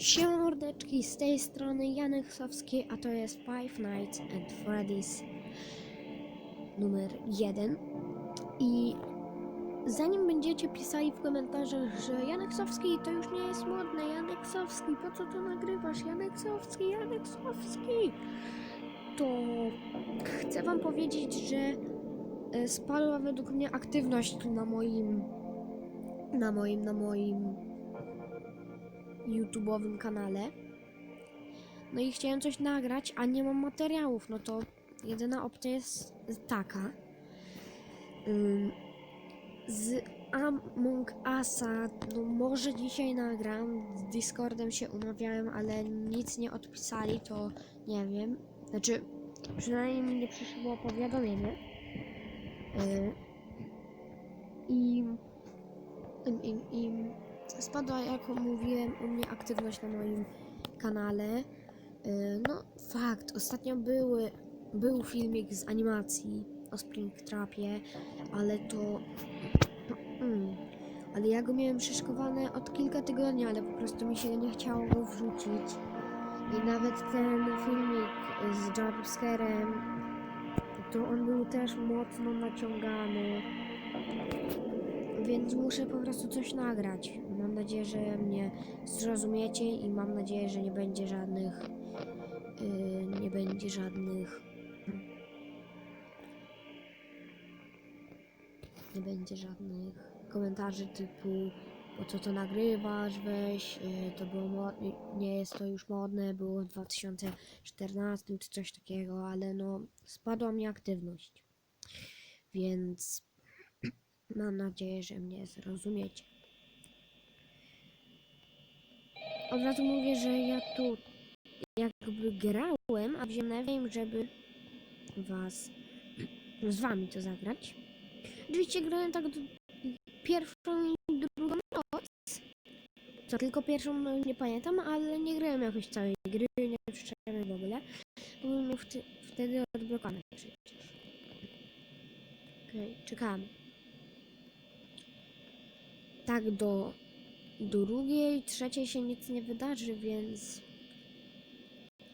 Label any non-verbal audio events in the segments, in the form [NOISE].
Siema mordeczki, z tej strony Janek Sowski, a to jest Five Nights at Freddy's numer 1 i zanim będziecie pisali w komentarzach, że Janek Sowski to już nie jest modne, Janek Sowski, po co to nagrywasz, Janek Sowski, Janek Sowski, to chcę wam powiedzieć, że e, spadła według mnie aktywność na moim na moim, na moim YouTube'owym kanale. No i chciałem coś nagrać, a nie mam materiałów, no to jedyna opcja jest taka. Z Among Usa, no może dzisiaj nagram, z Discordem się umawiałem, ale nic nie odpisali, to nie wiem. Znaczy, przynajmniej mi nie przyszło powiadomienie. Yy, I im, im, im spadła, jak mówiłem, u mnie aktywność na moim kanale. Yy, No, fakt, ostatnio były, był filmik z animacji o Springtrapie, ale to. Mm, ale ja go miałem przeszkowane od kilka tygodni, ale po prostu mi się nie chciało go wrzucić. I nawet ten filmik z jumpscarem, to on był też mocno naciągany. Więc muszę po prostu coś nagrać. Nadzieję, że mnie zrozumiecie i mam nadzieję, że nie będzie żadnych yy, nie będzie żadnych nie będzie żadnych komentarzy typu po co to nagrywasz, weź, yy, to było nie jest to już modne, było w 2014 czy coś takiego, ale no spadła mi aktywność. Więc Mam nadzieję, że mnie zrozumiecie. Od razu mówię, że ja tu jakby grałem, a wziąłem, żeby was z wami to zagrać. Oczywiście grałem tak pierwszą i drugą noc. Co tylko pierwszą no, nie pamiętam, ale nie grałem jakoś całej gry, nie przeszedłem w ogóle. Wty, wtedy odblokowany przecież. Okej, czekamy tak do drugiej, trzeciej się nic nie wydarzy, więc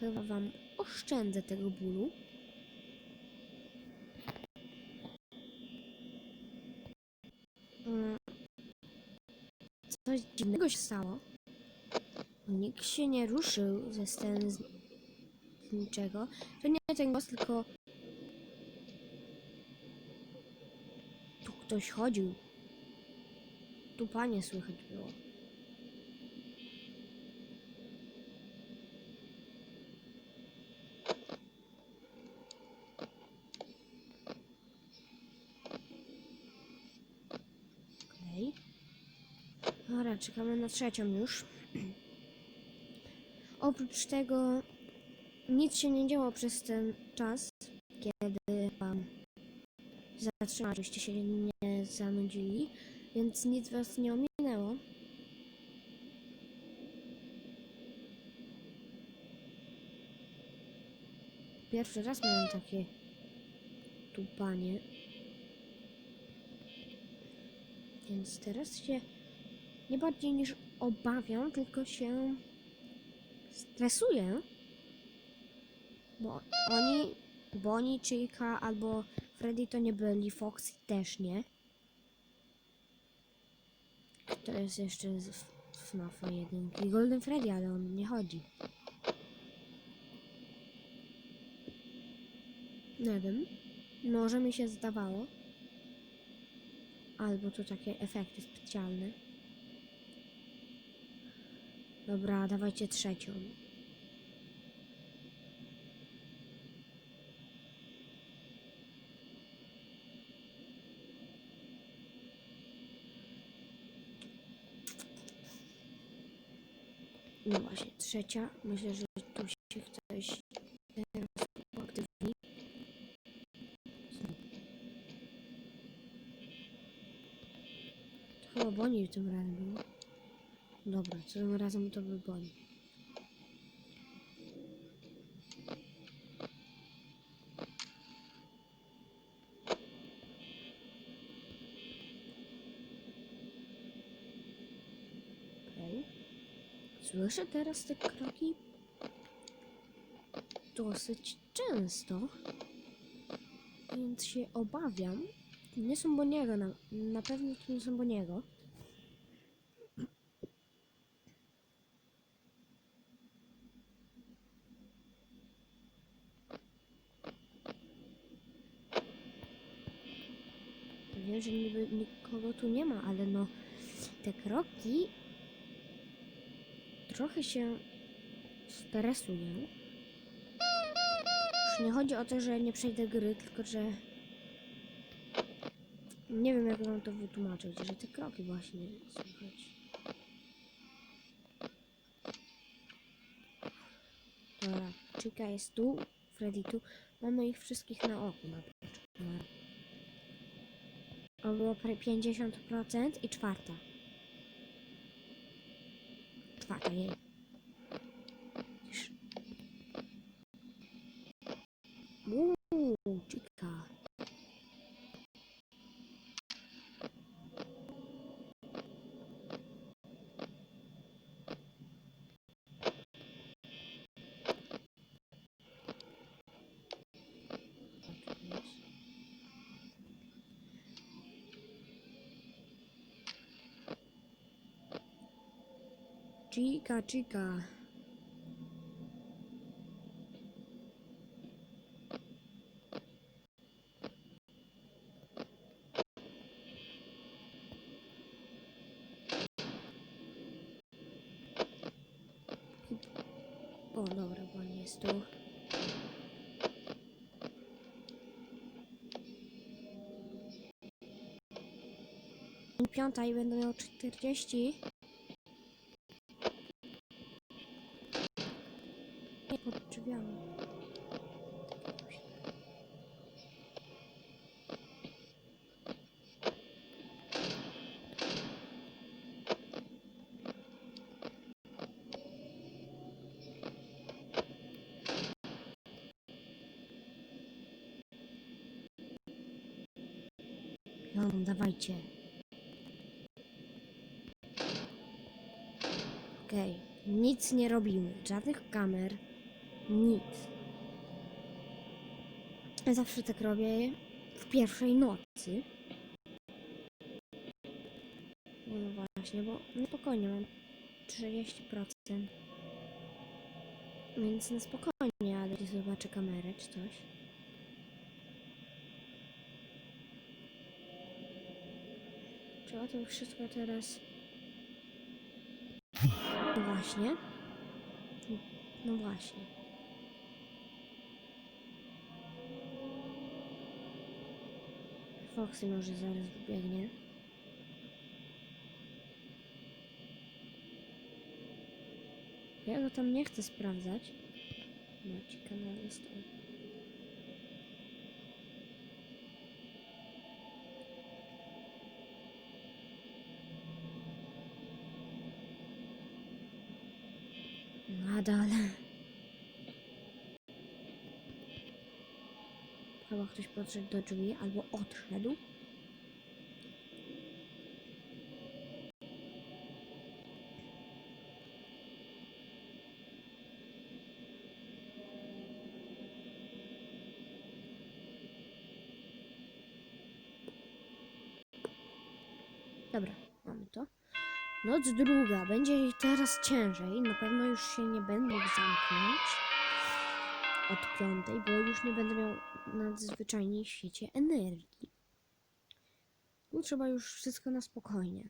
chyba wam oszczędzę tego bólu. Coś dziwnego się stało. Nikt się nie ruszył ze sceny z niczego. To nie ten głos, tylko tu ktoś chodził. Tu panie słychać było. Okej. Dobra, czekamy na trzecią już. [CLEARS THROAT] Oprócz tego nic się nie działo przez ten czas, kiedy wam zatrzymać, żeście się nie zanudzili więc nic was nie ominęło. Pierwszy raz miałem takie tupanie. Więc teraz się nie bardziej niż obawiam, tylko się stresuję. Bo oni, Bonnie, Chica albo Freddy to nie byli, Foxy też nie. To jest jeszcze z FNAFa 1 i Golden Freddy, ale on nie chodzi. Nie wiem. Może mi się zdawało. Albo to takie efekty specjalne. Dobra, dawajcie trzecią. No właśnie, trzecia. Myślę, że tu się ktoś teraz uaktywni. To chyba Bonnie tym razem było. Dobra, co tym razem to. Okej. Słyszę teraz te kroki dosyć często, więc się obawiam. Nie są Boniego, na, na pewno to nie są Boniego. Że niby nikogo tu nie ma, ale no te kroki trochę się stresuję. Już nie chodzi o to, że nie przejdę gry, tylko że nie wiem jak wam to wytłumaczyć, że te kroki właśnie słychać. Dobra, Chica jest tu, Freddy tu. Mamy ich wszystkich na oku na początku. O, było prawie 50% i czwarta. Czwarta, jej. Chica, chica. O, dobra, bo nie jest tu. Piąta i będę miał 40. dawajcie. Okej, nic nie robimy. Żadnych kamer. Nic. Ja zawsze tak robię w pierwszej nocy. No właśnie, bo no spokojnie mam 30%. Więc na spokojnie, ale zobaczę kamerę czy coś. Trzeba to wszystko teraz. No właśnie. No właśnie. Foxy może zaraz biegnie. Ja go tam nie chcę sprawdzać. Macie kanał jest on. Nadal. Chyba ktoś podszedł do drzwi albo odszedł. Dobra, mamy to. Noc druga. Będzie ich teraz ciężej. Na pewno już się nie będę mógł zamknąć od piątej, bo już nie będę miał nadzwyczajnie w świecie energii. No trzeba już wszystko na spokojnie.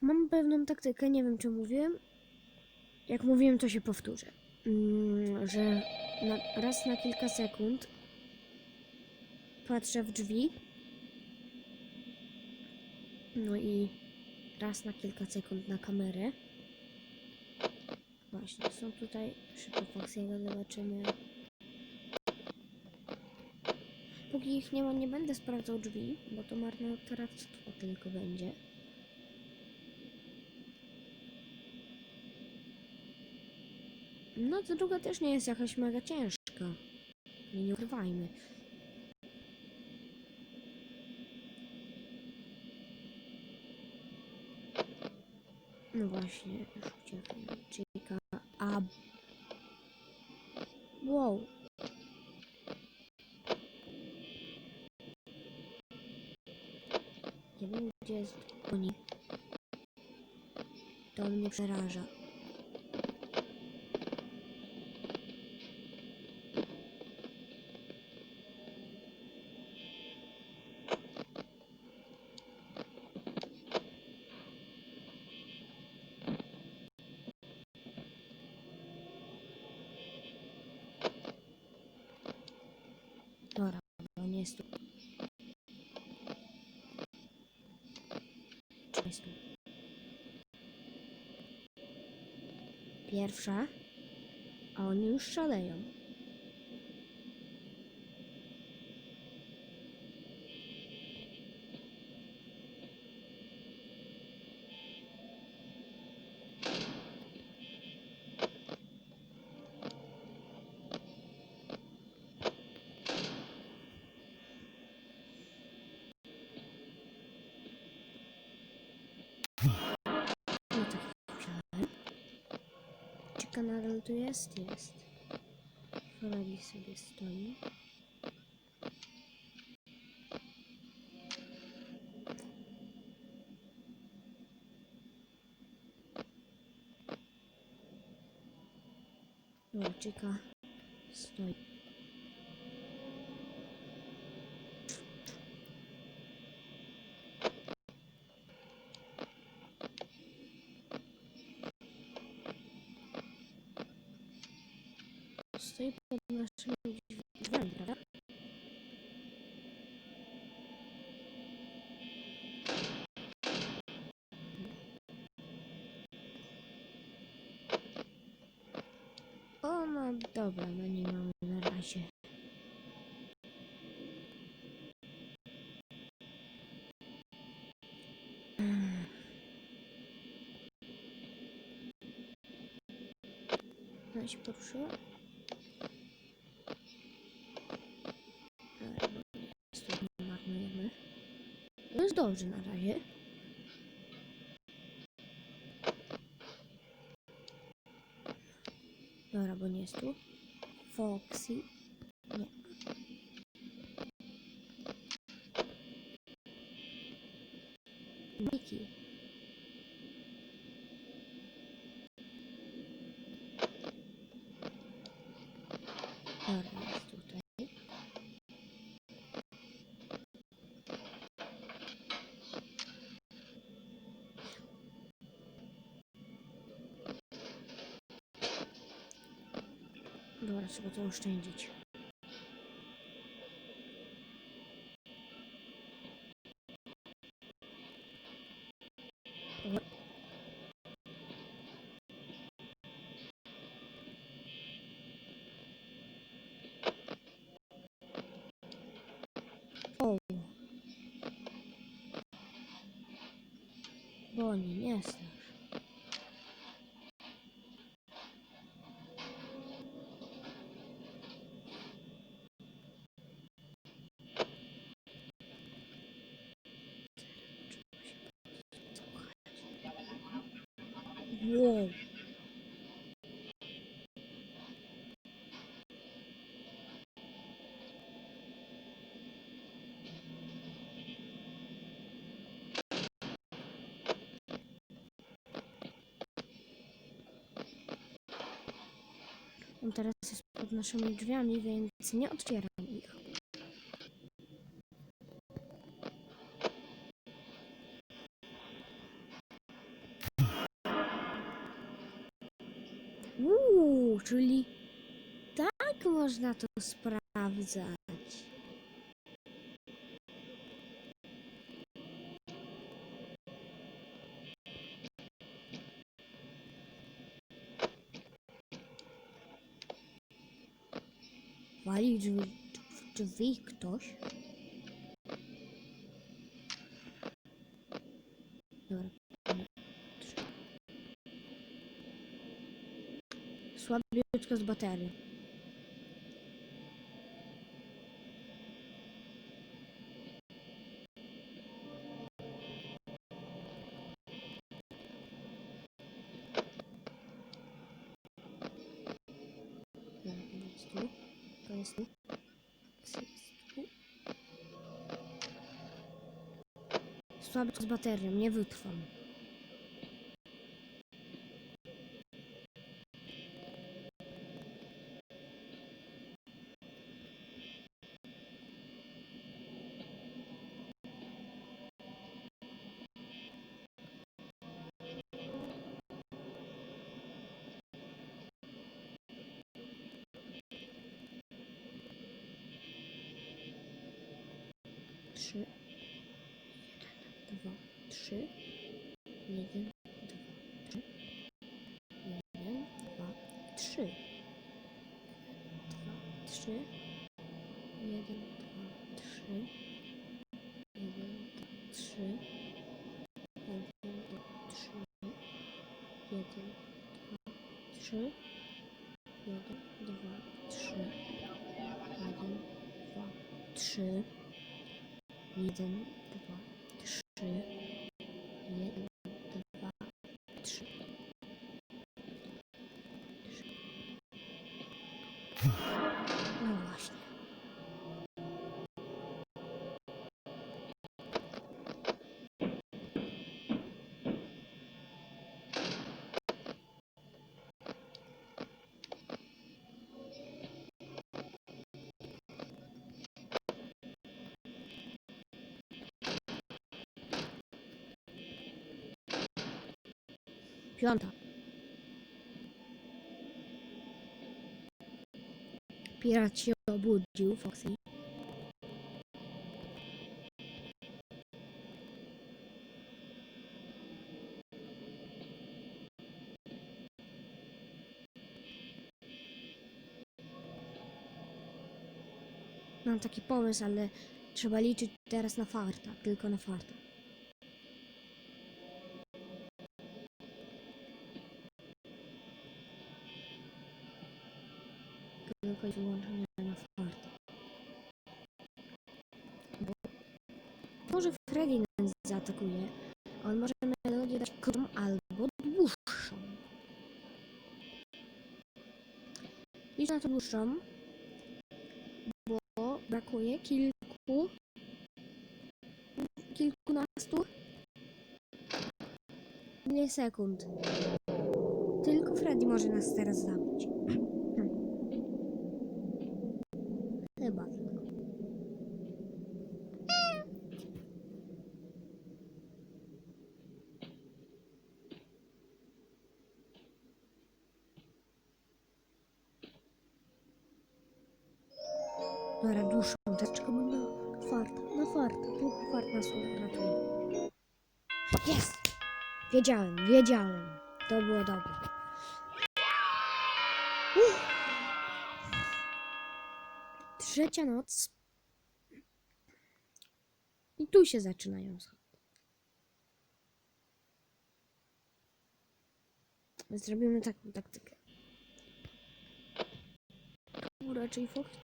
Mam pewną taktykę, nie wiem czy mówiłem. Jak mówiłem, to się powtórzę. Mm, że na, raz na kilka sekund patrzę w drzwi no i raz na kilka sekund na kamerę. Właśnie, są tutaj szybko Foxiego zobaczymy. Póki ich nie ma, nie będę sprawdzał drzwi, bo to marnotrawstwo tylko będzie. No to druga też nie jest jakaś mega ciężka. Nie ukrywajmy. No właśnie. Chica. A. Wow. Nie wiem, gdzie jest oni. To mnie przeraża. Dobra, bo nie Pierwsza, a oni już szaleją. No tak myślałem. Czy kanał tu jest? Jest. Robi sobie stoi. Stoi. Stoi O, no dobra, no nie mamy na razie. Ona się poruszyła? Jest dobrze na razie. Dobra, bo nie jest tu. Foxy. Dobra, trzeba to oszczędzić. Dobra. Wow. On teraz jest pod naszymi drzwiami, więc nie otwieram można to sprawdzać. Wali drzwi, drzwi ktoś. Dobra. Słabiutko z baterii. Słaby z baterią, nie wytrwam. Trzy. Trzy. Jeden, dwa, trzy. Jeden, dwa, trzy. Dwa, trzy. Jeden, dwa, trzy. Jeden, dwa, trzy. Jeden, dwa, trzy. Jeden, dwa, trzy. Jeden, dwa, trzy. Jeden, dwa, trzy. Jeden, dwa, No właśnie. Piąta. Pirat się obudził, Foxy. Mam taki pomysł, ale trzeba liczyć teraz na farta, tylko na farta. Tylko i wyłącznie na farta. Bo może Freddy nas zaatakuje, on może melodię dać krótką albo dłuższą. Licz na to dłuższą, bo brakuje kilku, kilkunastu milisekund. Tylko Freddy może nas teraz zabić. Chyba tylko. Dobra, dłuższą teczkę mam na farta, na farta, tylko fart nas uratuje. Jest! Wiedziałem, wiedziałem. To było dobre. Uff. Trzecia noc. I tu się zaczynają schody. Zrobimy taką taktykę. Tu raczej Fox.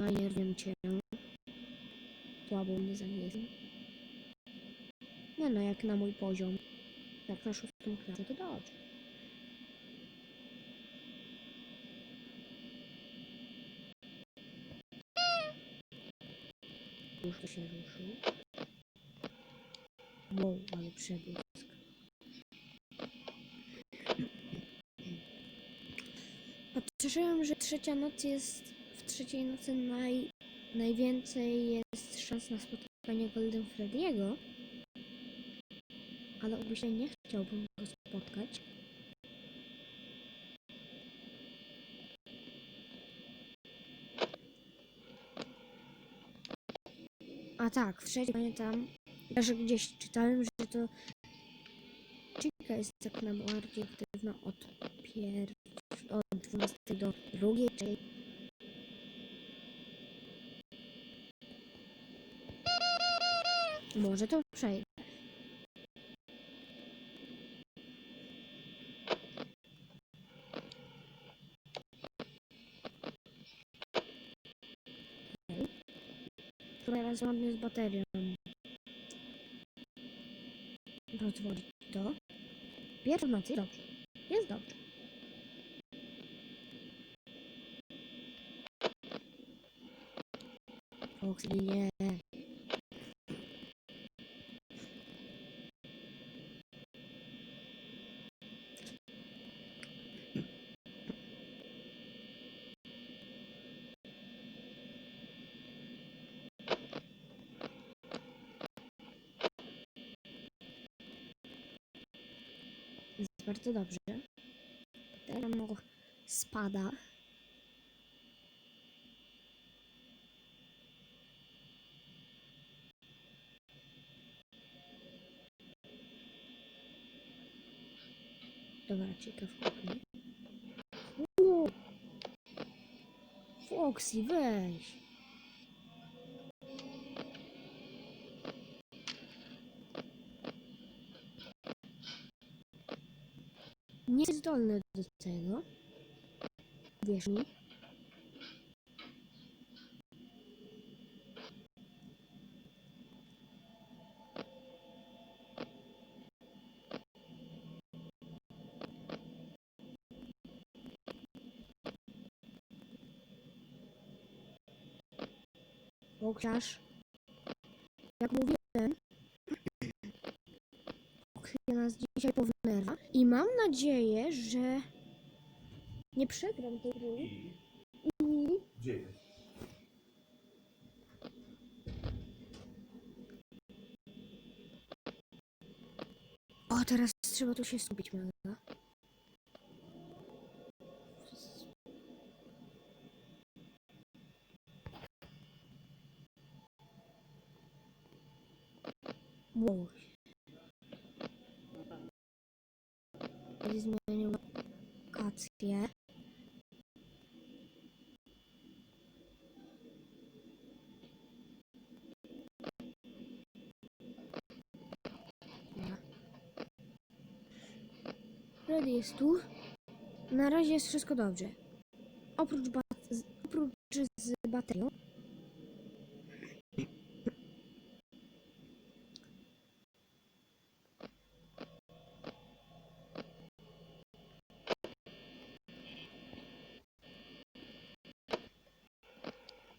Wiem cię. Słabo mnie zamiesza. Nie no, jak na mój poziom. Jak na szóstą klasę, to dobrze. Już to się ruszył. Wow, ale przebłysk. Patrzyłem, że trzecia noc jest trzeciej nocy naj, najwięcej jest szans na spotkanie Golden Freddy'ego. Ale obyście nie chciałbym go spotkać. A tak, w trzeciej pamiętam, że gdzieś czytałem, że to Chica jest tak najbardziej aktywna od pier... od 12 do drugiej, czyli może to przejdę. Teraz ładnie z baterią. Rozwodzić to. Pierwsza w nocy, dobrze. Jest dobrze. Foxy, nie. Jest bardzo dobrze. Teraz mogło spada. Dobra, ciekawka. Uuu. Foxy, weź. Nie jest zdolny do tego. Wierz mi. Chociaż, jak mówiłem, nas dzisiaj pownerwa i mam nadzieję, że nie przegram tej gry i Gdzie jest? O, teraz trzeba tu się skupić, mega. Ready jest tu. Na razie jest wszystko dobrze. Oprócz, bat- z- oprócz z baterią.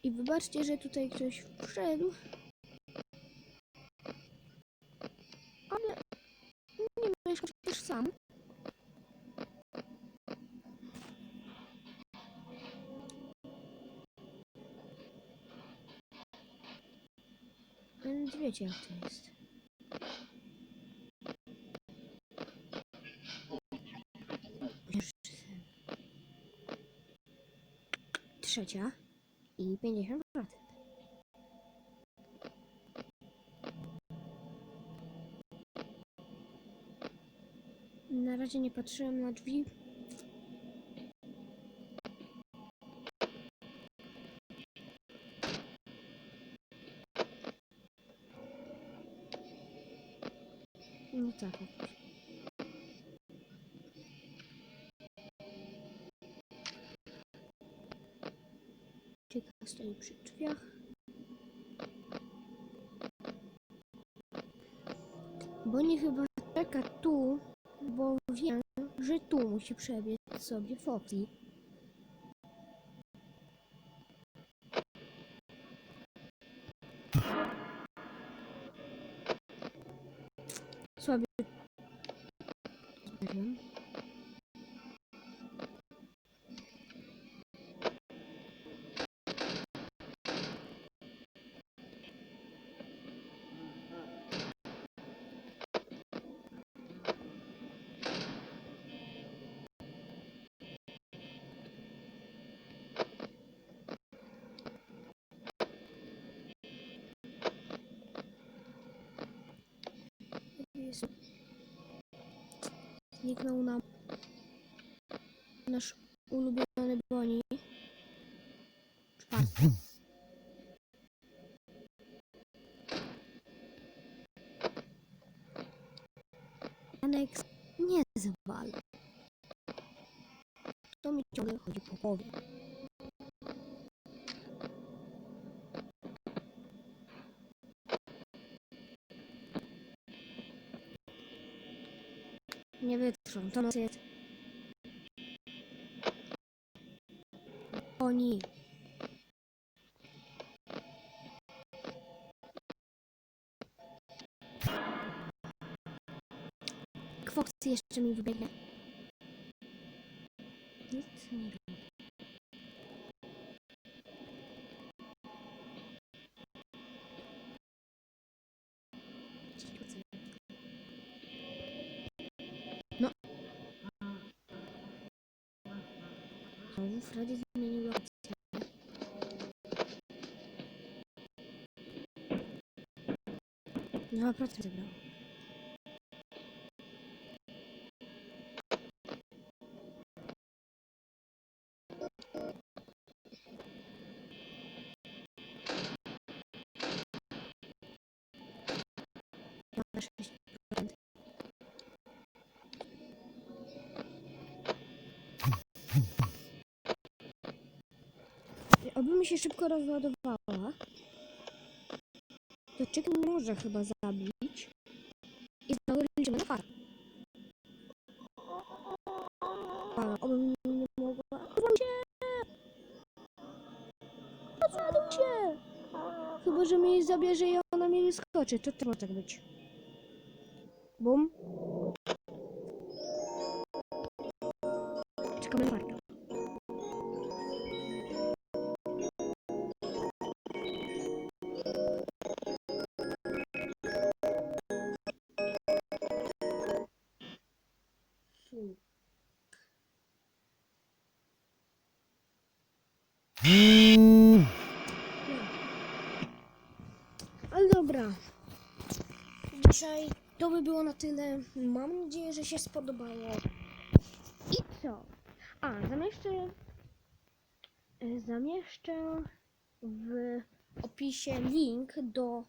I wybaczcie, że tutaj ktoś wszedł. Wiecie jak to jest. Trzecia i 50%. Na razie nie patrzyłem na drzwi. Jakoś. Chica stoi przy drzwiach. Bo nie chyba czeka tu, bo wiem, że tu musi przebiec sobie Foxy. Mm-hmm. Zniknął nam nasz ulubiony Boni. Czwarty. Janek nie zwal. To mi ciągle chodzi po głowie. Nie wytrwam, to noc jest. Oni. Kwoksy jeszcze mi wybiegnie. Freddy zmienił opcję. Dwa procent zebrał. Się szybko rozładowała. To chicken może chyba zabić. I znowu liczymy na farę. Ale oby mi nie mogła... Rozładuj się! Rozładuj się! Chyba, że mi zabierze i ona mnie wyskoczy. To też może tak być. Bum. Czekamy na farkę. Mam nadzieję, że się spodobało. I co? A, zamieszczę. e, Zamieszczę w opisie link do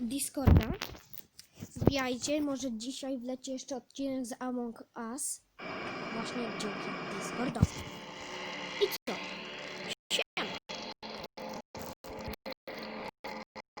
Discorda. Wbijajcie, może dzisiaj wleci jeszcze odcinek z Among Us. Właśnie dzięki Discordowi.